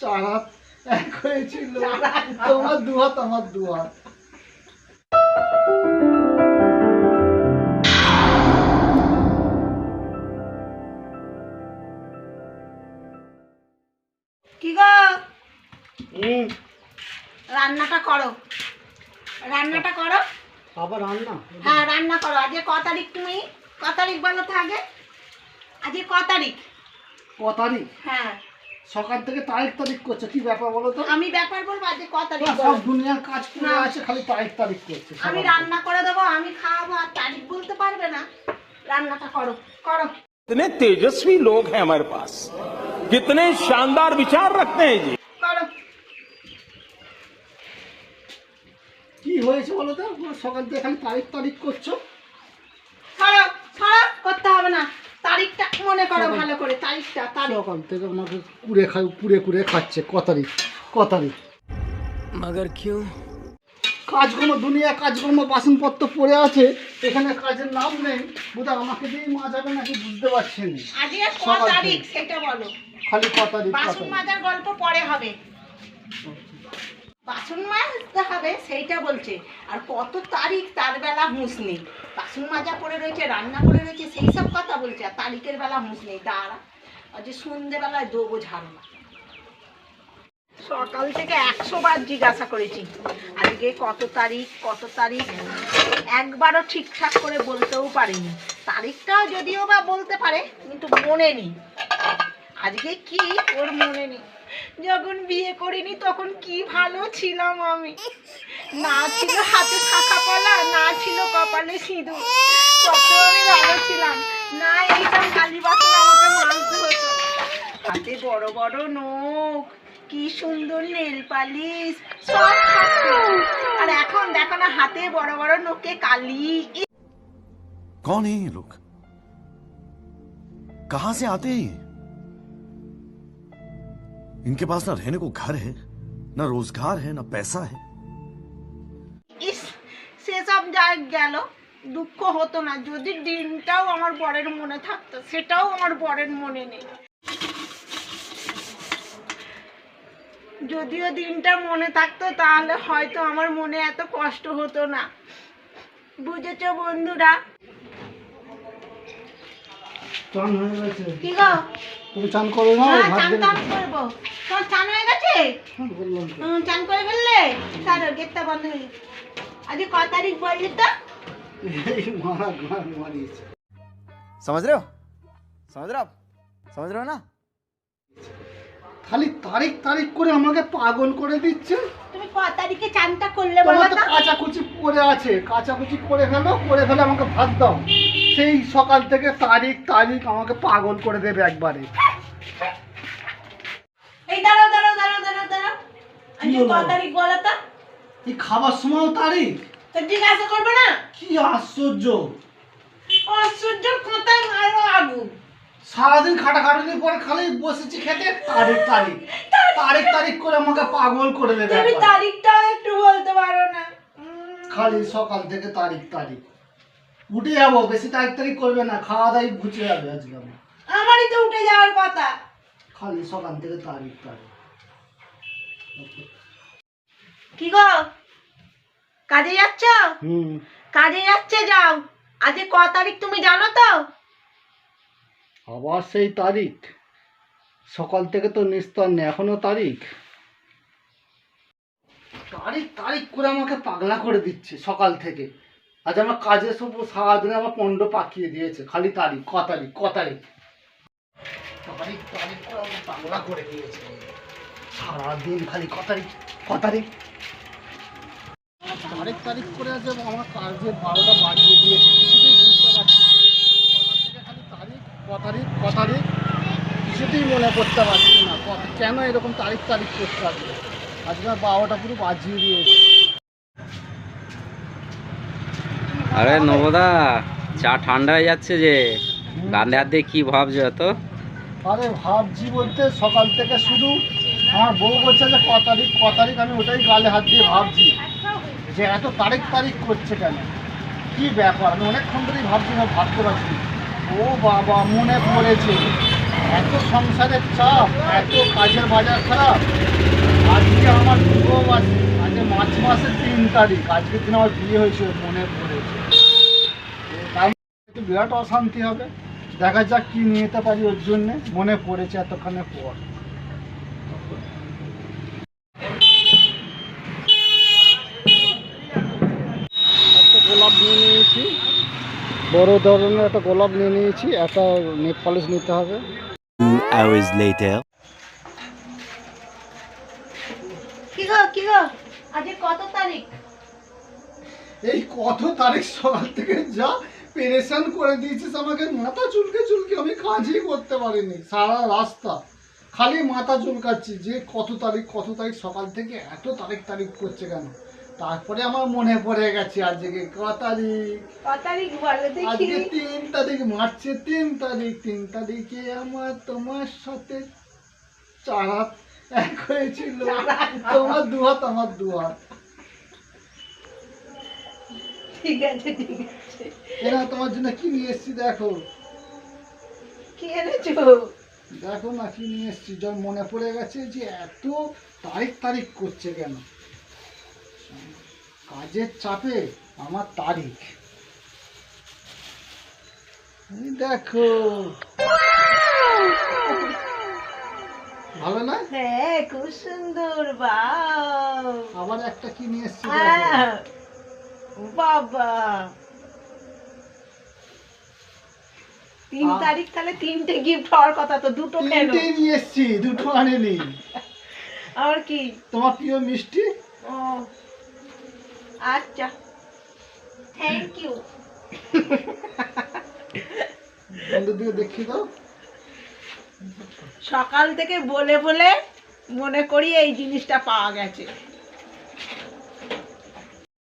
চার হাত এক হয়েছিল। তোমার দু হাত আমার দু হাত কি গো? রান্নাটা করো। রান্নাটা করো। আবার রান্না? হ্যাঁ রান্না করো। আজকে ক তারিখ তুমি? ক তারিখ বলো তো আগে? আজকে ক তারিখ? ক তারিখ? হ্যাঁ। সকাল থেকে তারিখ তারিখ করছে কি ব্যাপার বলো তো আমি ব্যাপার বলবো আজকে ক তারিখ সব বলো। দুনিয়ার কাজ করে না। আছে খালি তারিখ তারিখ করছে আমি সবার। রান্না করে দেবো আমি খাওয়াবো আর তারিখ বলতে পারবে না রান্নাটা করো করো कितने तेजस्वी लोग हैं हमारे पास कितने शानदार विचार रखते हैं जी করো কি হয়েছে বলো তো সকাল থেকে খালি তারিখ তারিখ করছো করো করো করতে হবে না তারিখটা মনে করো ভালো করে তারিখটা তারিখ। সকাল থেকে আমাকে কুড়ে খাই কুড়ে কুড়ে খাচ্ছে ক তারিখ ক তারিখ। মাগার কিউ? কাজকর্ম দুনিয়া কাজকর্ম বাসনপত্র পড়ে আছে এখানে কাজের নাম নেই। বোধহয় আমাকে দিয়েই মা যাবে নাকি বুঝতে পারছেন আজকে ক তারিখ সেটা বলো। খালি ক তারিখ বাসন মাজার গল্প পরে হবে। আচ্ছা। বাসন মাজতে হবে, সেইটা বলছে। আর কত তারিখ, তার বেলা হুঁশ নেই। বাসন মাজা পড়ে রয়েছে, রান্না করে রয়েছে, সেই সব কথা বলছে। আর তারিখের বেলা হুঁশ নেই। দাঁড়া, আজ সন্ধেবেলায় দেবো ঝাড়ু সকাল থেকে একশো বার জিজ্ঞাসা করেছি। আজকে কত তারিখ কত তারিখ? একবারও ঠিকঠাক করে বলতেও পারিনি। তারিখটাও যদিও বা বলতে পারে, কিন্তু মনে নেই। আজকে কি ওর মনে নেই? যখন বিয়ে করিনি তখন কি ভালো ছিলাম আমি না ছিল হাতে শাখা পলা না ছিল কপালে সিঁদুর কত আমি ভালো ছিলাম না এইসব কালী বাসন আমাকে মানতে হতো হাতে বড় বড় নখ কি সুন্দর নেল পালিশ সব থাকতো আর এখন দেখো না হাতে বড় বড় নখে কালি ইস, कौन है ये लोग कहां से आते हैं ये इनके पास ना रहने को घर है ना रोजगार है ना पैसा है ইস সেসব যা গেল দুঃখ হতো না যদি দিনটাও আমার বরের মনে থাকতো সেটাও আমার বরের মনে নেই যদিও দিনটা মনে থাকতো তাহলে হয়তো আমার মনে এত কষ্ট হতো না বুঝেছো বন্ধুরা চান হয়ে গেছে কি গো তুমি চান করে নাও হ্যাঁ ভাত চান দেবে টান করবো তোমার চান হয়ে গেছে হ্যাঁ, বললাম তো। হুম, চান করে ফেললে তাহলে গেটটা বন্ধ হয়ে গেছে আজকে ক তারিখ বললি তো এই মারা গান মারিয়েছে समझ रहे हो समझ रहे हो आप समझ रहे हो ना খালি তারিখ তারিখ করে আমাকে পাগল করে দিচ্ছে তুমি ক তারিখে চানটা করলে বলো তোমার তো তো কাচাকুচি পড়ে আছে কাচাকুচি করে ফেলো করে ফেলে আমাকে ভাত দাও সেই সকাল থেকে তারিখ তারিখ আমাকে পাগল করে দেবে একবারে আজকে? ক তারিখ বলো তো? এই খাবার সময়ও তারিখ? তো জিজ্ঞাসা করবে না? কি আশ্চর্য। অসহ্যর কোথায় মারো আগুন। সারাদিন পরে খালি বসেছি খেতে তারিখ তারিখ। তারিখ তারিখ করে আমাকে পাগল করে দেবে তুমি একবারে। তারিখটাও একটু বলতে পারো না। খালি সকাল থেকে তারিখ তারিখ। উঠে যাব বেশি তারিখ তারিখ করবে না খাওয়া দাওয়াই ঘুচে যাবে আজকে আমার। আমারই তো উঠে যাওয়ার কথা। খালি সকাল থেকে তারিখ তারিখ। কি গো? কাজে যাচ্ছ? কাজে যাচ্ছে যাও। আজকে ক তারিখ তুমি জানো তো? আবার সেই তারিখ। সকাল থেকে তো নিস্তার নেই এখনও তারিখ। তারিখ তারিখ করে আমাকে পাগলা করে দিচ্ছে সকাল থেকে। আজ আমার কাজে সব সারাদিনে আমার পণ্ড পাকিয়ে দিয়েছে। খালি তারিখ ক তারিখ ক তারিখ। তারিখ তারিখ করে আমাকে পাগলা করে দিয়েছে। সারাদিন খালি ক তারিখ তারিখ তারিখ করে আছে আমার কাজে বারোটা বাজিয়ে দিয়েছে কিছুতেই বুঝতে পারছি না। সকাল খালি তারিখ ক তারিখ কিছুতেই মনে করতে পারছি না কেন এরকম তারিখ তারিখ করতে হবে? আজকে আমার বারোটা পুরো বাজিয়ে দিয়েছে। আরে নবদা চা ঠান্ডা হয়ে যাচ্ছে যে। গান্ধে হাত দিয়ে কি ভাবছ তো আরে ভাবছি বলতে সকাল থেকে শুধু আমার বউ বলছে যে ক তারিখ ক তারিখ আমি ওটাই গালে হাত দিয়ে ভাবছি। যে এত তারিখ তারিখ করছে কেন? কি ব্যাপার? আমি অনেকক্ষণ ধরেই ভাবছি না ভাবতে পারছি ও বাবা, মনে পড়েছে। এত সংসারের চাপ, এত কাজের বাজার খারাপ। আজকে আমার বিবাহ আছে আজকে মার্চ মাসের তিন তারিখ। আজকের দিন আমার বিয়ে হয়েছে, মনে পড়েছে। তো তার মধ্যে একটু বিরাট অশান্তি হবে। দেখা যাক কি নিয়ে যেতে পারি ওর জন্যে। মনে পড়েছে এতক্ষণের পর একটা গোলাপ নিয়ে নিয়েছি। বড় ধরনের একটা গোলাপ নিয়ে নিয়েছি একটা নেট পলিশ নিতে হবে। Two hours later. কি গো কি গো? আজকে কত তারিখ? এই কত তারিখ? সকাল থেকে যা পেরেশান করে দিয়েছিস আমাকে মাথা চুলকে চুলকে আমি কাজই করতে পারিনি সারা রাস্তা। খালি মাথা চুলকাচ্ছি যে কত তারিখ কত তারিখ সকাল থেকে এত তারিখ তারিখ করছে কেন? তারপরে আমার মনে পড়ে গেছে আজকে ক তারিখ? ক তারিখ বলে দেখি। আজকে তিন তারিখ মার্চের তিন তারিখ তিন তারিখে আমার তোমার সাথে চারাত এক হয়েছিল। তোমার দুহাত আমার দুহাত ঠিক আছে ঠিক আছে। এরা তোমার জন্য কি নিয়ে এসছি দেখো। কি এনেছো? দেখো না কি নিয়ে এসছি। যখন মনে পড়ে গেছে যে এত তারিখ তারিখ করছে কেন? কাজের চাপে আমার তারিখ। দেখো। ভালো না? হ্যাঁ খুব সুন্দর বাও আবার একটা কি নিয়ে এসছি বাবা। তিন তারিখ তাহলে তিনটে গিফট হওয়ার কথা তো দুটো কেন? তিনটেই নিয়ে এসছি দুটো আনেনি। আর কি? তোমার প্রিয় মিষ্টি? ও আচ্ছা। থ্যাংক ইউ দিয়ে দেখি তো সকাল থেকে বলে বলে মনে করি এই জিনিসটা পাওয়া গেছে।